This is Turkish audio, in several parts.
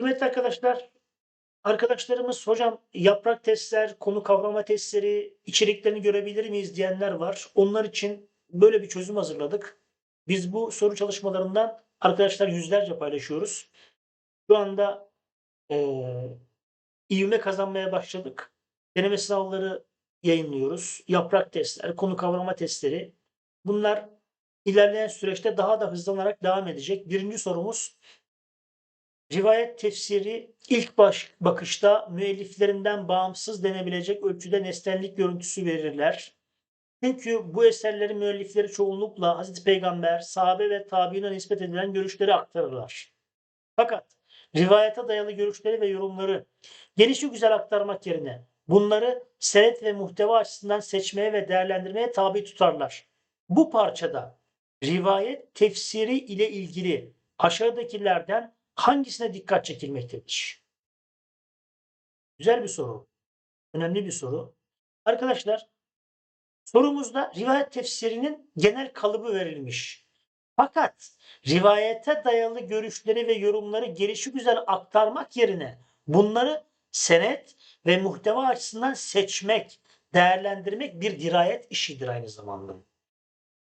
Kıymetli arkadaşlar, arkadaşlarımız hocam yaprak testler, konu kavrama testleri içeriklerini görebilir miyiz diyenler var. Onlar için böyle bir çözüm hazırladık. Biz bu soru çalışmalarından arkadaşlar yüzlerce paylaşıyoruz. Şu anda eee ivme kazanmaya başladık. Deneme sınavları yayınlıyoruz. Yaprak testler, konu kavrama testleri. Bunlar ilerleyen süreçte daha da hızlanarak devam edecek. Birinci sorumuz Rivayet tefsiri ilk baş bakışta müelliflerinden bağımsız denebilecek ölçüde nesnellik görüntüsü verirler. Çünkü bu eserlerin müellifleri çoğunlukla Hazreti Peygamber, sahabe ve tabiine nispet edilen görüşleri aktarırlar. Fakat rivayete dayalı görüşleri ve yorumları gelişi güzel aktarmak yerine bunları senet ve muhteva açısından seçmeye ve değerlendirmeye tabi tutarlar. Bu parçada rivayet tefsiri ile ilgili aşağıdakilerden hangisine dikkat çekilmektedir? Güzel bir soru. Önemli bir soru. Arkadaşlar sorumuzda rivayet tefsirinin genel kalıbı verilmiş. Fakat rivayete dayalı görüşleri ve yorumları gelişi güzel aktarmak yerine bunları senet ve muhteva açısından seçmek, değerlendirmek bir dirayet işidir aynı zamanda.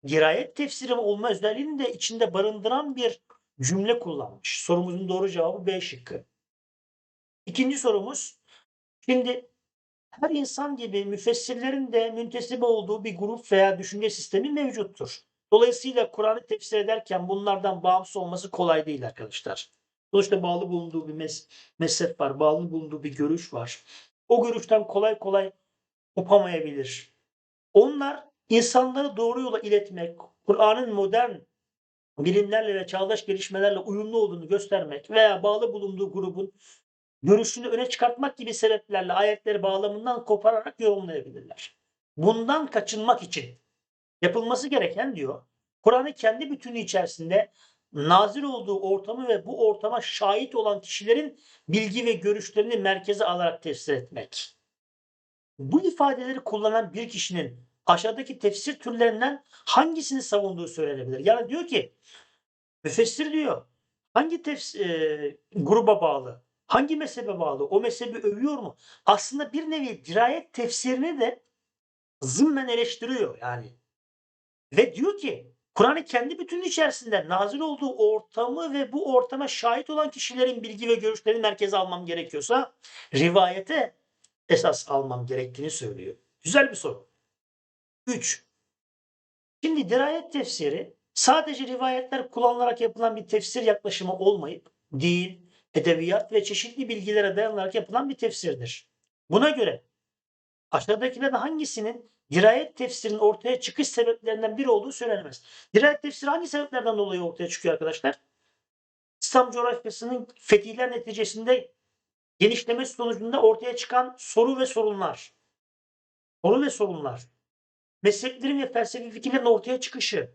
Dirayet tefsiri olma özelliğini de içinde barındıran bir cümle kullanmış. Sorumuzun doğru cevabı B şıkkı. İkinci sorumuz. Şimdi her insan gibi müfessirlerin de müntesip olduğu bir grup veya düşünce sistemi mevcuttur. Dolayısıyla Kur'an'ı tefsir ederken bunlardan bağımsız olması kolay değil arkadaşlar. Sonuçta bağlı bulunduğu bir mes mezhep var, bağlı bulunduğu bir görüş var. O görüşten kolay kolay kopamayabilir. Onlar insanları doğru yola iletmek, Kur'an'ın modern bilimlerle ve çağdaş gelişmelerle uyumlu olduğunu göstermek veya bağlı bulunduğu grubun görüşünü öne çıkartmak gibi sebeplerle ayetleri bağlamından kopararak yorumlayabilirler. Bundan kaçınmak için yapılması gereken diyor, Kur'an'ı kendi bütünü içerisinde nazil olduğu ortamı ve bu ortama şahit olan kişilerin bilgi ve görüşlerini merkeze alarak tefsir etmek. Bu ifadeleri kullanan bir kişinin aşağıdaki tefsir türlerinden hangisini savunduğu söylenebilir. Yani diyor ki müfessir diyor hangi tefs e, gruba bağlı, hangi mezhebe bağlı, o mezhebi övüyor mu? Aslında bir nevi dirayet tefsirini de zımmen eleştiriyor yani. Ve diyor ki Kur'an'ın kendi bütünü içerisinde nazil olduğu ortamı ve bu ortama şahit olan kişilerin bilgi ve görüşlerini merkeze almam gerekiyorsa rivayete esas almam gerektiğini söylüyor. Güzel bir soru. 3. Şimdi dirayet tefsiri sadece rivayetler kullanılarak yapılan bir tefsir yaklaşımı olmayıp dil, edebiyat ve çeşitli bilgilere dayanarak yapılan bir tefsirdir. Buna göre aşağıdakilerden hangisinin dirayet tefsirinin ortaya çıkış sebeplerinden biri olduğu söylenemez. Dirayet tefsiri hangi sebeplerden dolayı ortaya çıkıyor arkadaşlar? İslam coğrafyasının fetihler neticesinde genişlemesi sonucunda ortaya çıkan soru ve sorunlar. Soru ve sorunlar mezheplerin ve felsefi fikirlerin ortaya çıkışı,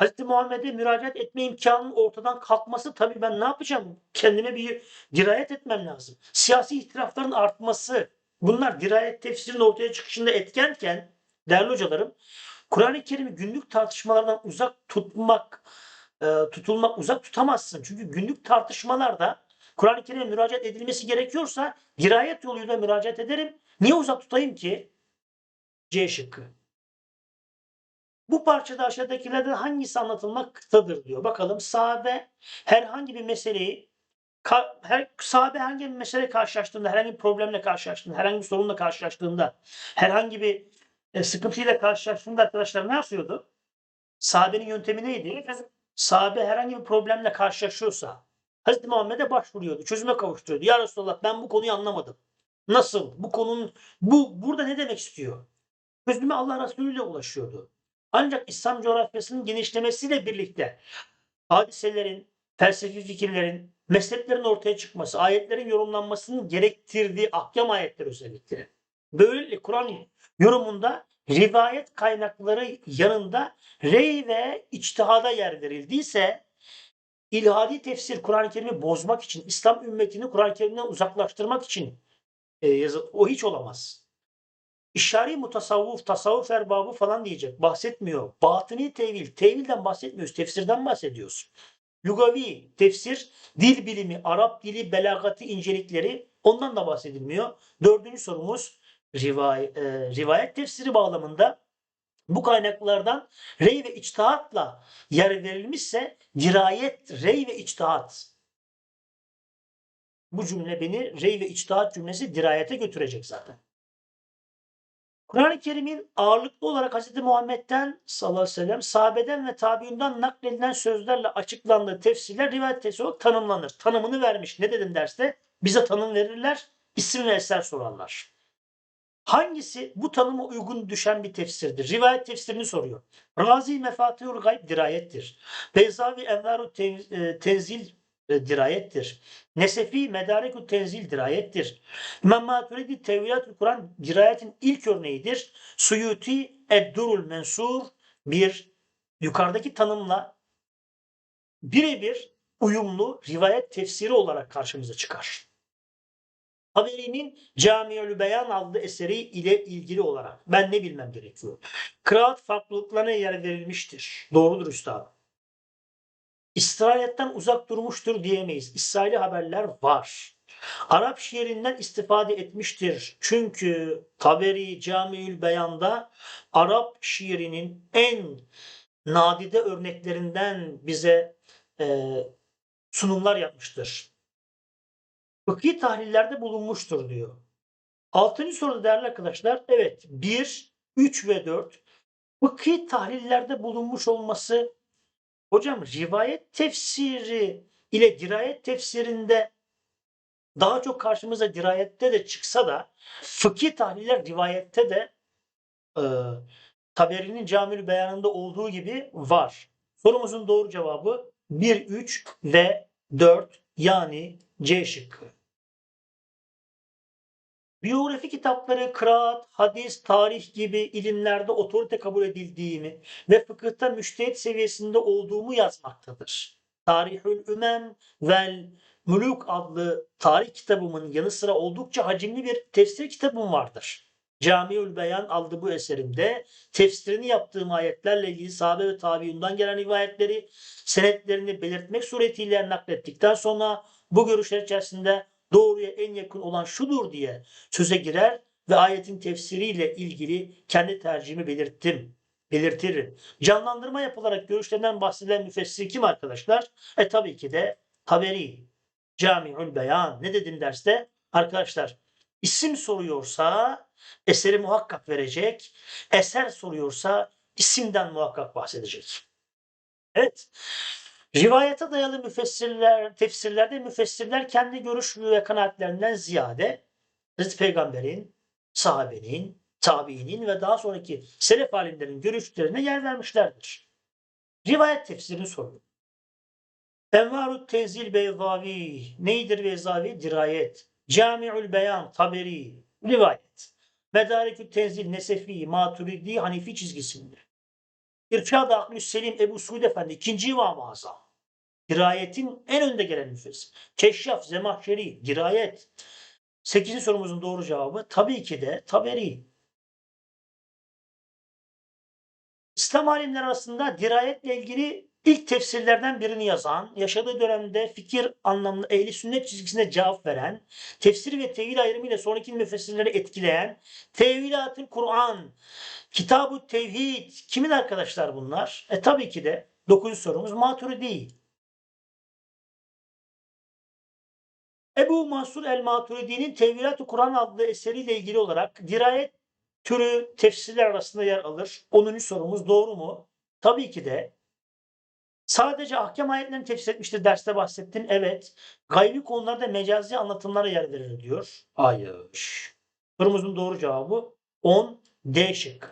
Hz. Muhammed'e müracaat etme imkanının ortadan kalkması tabii ben ne yapacağım? Kendime bir dirayet etmem lazım. Siyasi ihtilafların artması bunlar dirayet tefsirinin ortaya çıkışında etkenken değerli hocalarım Kur'an-ı Kerim'i günlük tartışmalardan uzak tutmak e, tutulmak uzak tutamazsın. Çünkü günlük tartışmalarda Kur'an-ı Kerim'e müracaat edilmesi gerekiyorsa dirayet yoluyla müracaat ederim. Niye uzak tutayım ki? C şıkkı. Bu parçada aşağıdakilerden hangisi anlatılmaktadır diyor. Bakalım sahabe herhangi bir meseleyi her sahabe herhangi bir mesele karşılaştığında, herhangi bir problemle karşılaştığında, herhangi bir sorunla karşılaştığında, herhangi bir e, sıkıntıyla karşılaştığında arkadaşlar ne yapıyordu? Sahabenin yöntemi neydi? Sahabe herhangi bir problemle karşılaşıyorsa Hazreti Muhammed'e başvuruyordu. Çözüme kavuşturuyordu. Ya Resulallah ben bu konuyu anlamadım. Nasıl? Bu konunun bu burada ne demek istiyor? Çözüme Allah Resulü ile ulaşıyordu. Ancak İslam coğrafyasının genişlemesiyle birlikte hadiselerin, felsefi fikirlerin, mezheplerin ortaya çıkması, ayetlerin yorumlanmasının gerektirdiği ahkam ayetler özellikle. Böylelikle Kur'an yorumunda rivayet kaynakları yanında rey ve içtihada yer verildiyse ilhadi tefsir Kur'an-ı Kerim'i bozmak için, İslam ümmetini Kur'an-ı Kerim'den uzaklaştırmak için e, yazı, o hiç olamaz. İşari mutasavvuf, tasavvuf erbabı falan diyecek. Bahsetmiyor. Batıni tevil. Tevilden bahsetmiyoruz. Tefsirden bahsediyoruz. lugavi tefsir, dil bilimi, Arap dili, belagati incelikleri ondan da bahsedilmiyor. Dördüncü sorumuz rivay, e, rivayet tefsiri bağlamında bu kaynaklardan rey ve içtihatla yer verilmişse dirayet, rey ve içtihat. Bu cümle beni rey ve içtihat cümlesi dirayete götürecek zaten. Kur'an-ı Kerim'in ağırlıklı olarak Hz. Muhammed'den sallallahu aleyhi ve sellem, sahabeden ve tabiinden nakledilen sözlerle açıklandığı tefsirler rivayet tefsiri olarak tanımlanır. Tanımını vermiş. Ne dedim derste? Bize tanım verirler, isim ve eser sorarlar. Hangisi bu tanıma uygun düşen bir tefsirdir? Rivayet tefsirini soruyor. Razi Mefatihul Gayb dirayettir. Beyzavi Envaru e, Tenzil e, dirayettir. Nesefi Medarekü Tenzil dirayettir. İmam Maturidi Tevhilatül Kur'an dirayetin ilk örneğidir. Suyuti Eddurul Mensur bir yukarıdaki tanımla birebir uyumlu rivayet tefsiri olarak karşımıza çıkar. Haberi'nin Camiül Beyan adlı eseri ile ilgili olarak ben ne bilmem gerekiyor? Kıraat farklılıklarına yer verilmiştir. Doğrudur üstadım. İsraiyetten uzak durmuştur diyemeyiz. İsraili haberler var. Arap şiirinden istifade etmiştir. Çünkü Taberi Camiül Beyan'da Arap şiirinin en nadide örneklerinden bize e, sunumlar yapmıştır. Fıkhi tahlillerde bulunmuştur diyor. Altıncı soruda değerli arkadaşlar evet 1, 3 ve 4 fıkhi tahlillerde bulunmuş olması hocam rivayet tefsiri ile dirayet tefsirinde daha çok karşımıza dirayette de çıksa da fıkhi tahliller rivayette de e, Taberi'nin Camül Beyanı'nda olduğu gibi var. Sorumuzun doğru cevabı 1, 3 ve 4 yani C şıkkı. Biyografi kitapları, kıraat, hadis, tarih gibi ilimlerde otorite kabul edildiğimi ve fıkıhta müştehit seviyesinde olduğumu yazmaktadır. Tarihül Ümem vel Mülük adlı tarih kitabımın yanı sıra oldukça hacimli bir tefsir kitabım vardır. Camiül Beyan adlı bu eserimde tefsirini yaptığım ayetlerle ilgili sahabe ve tabiundan gelen rivayetleri senetlerini belirtmek suretiyle naklettikten sonra bu görüşler içerisinde doğruya en yakın olan şudur diye söze girer ve ayetin tefsiriyle ilgili kendi tercihimi belirttim. Belirtirim. Canlandırma yapılarak görüşlerinden bahsedilen müfessir kim arkadaşlar? E tabii ki de Taberi. Camiül Beyan. Ne dedim derste? Arkadaşlar isim soruyorsa eseri muhakkak verecek. Eser soruyorsa isimden muhakkak bahsedecek. Evet. Rivayete dayalı müfessirler, tefsirlerde müfessirler kendi görüş ve kanaatlerinden ziyade Hazreti Peygamber'in, sahabenin, tabiinin ve daha sonraki selef alimlerin görüşlerine yer vermişlerdir. Rivayet tefsirini soruyor. Envarut Tenzil Beyzavi. Neydir Beyzavi? Dirayet. Camiül Beyan Taberi. Rivayet. Medarekü Tenzil Nesefi, Maturidi, Hanifi çizgisinde. İrşad-ı Aklü Selim Ebu Suud Efendi ikinci İmam-ı Azam. Dirayetin en önde gelen müfessir. Keşşaf, Zemahşeri, dirayet. Sekizinci sorumuzun doğru cevabı tabii ki de Taberi. İslam alimler arasında dirayetle ilgili ilk tefsirlerden birini yazan, yaşadığı dönemde fikir anlamında ehli sünnet çizgisine cevap veren, tefsir ve tevil ayrımıyla sonraki müfessirleri etkileyen, Tevilatül Kur'an, Kitab-ı Tevhid, kimin arkadaşlar bunlar? E tabii ki de 9. sorumuz Maturidi. Ebu Mansur el-Maturidi'nin Tevilat-ı Kur'an adlı eseriyle ilgili olarak dirayet türü tefsirler arasında yer alır. 10. sorumuz doğru mu? Tabii ki de. Sadece ahkam ayetlerini tefsir etmiştir derste bahsettin. Evet. Gaybi konularda mecazi anlatımlara yer verir diyor. Hayır. Sorumuzun doğru cevabı 10 D şık.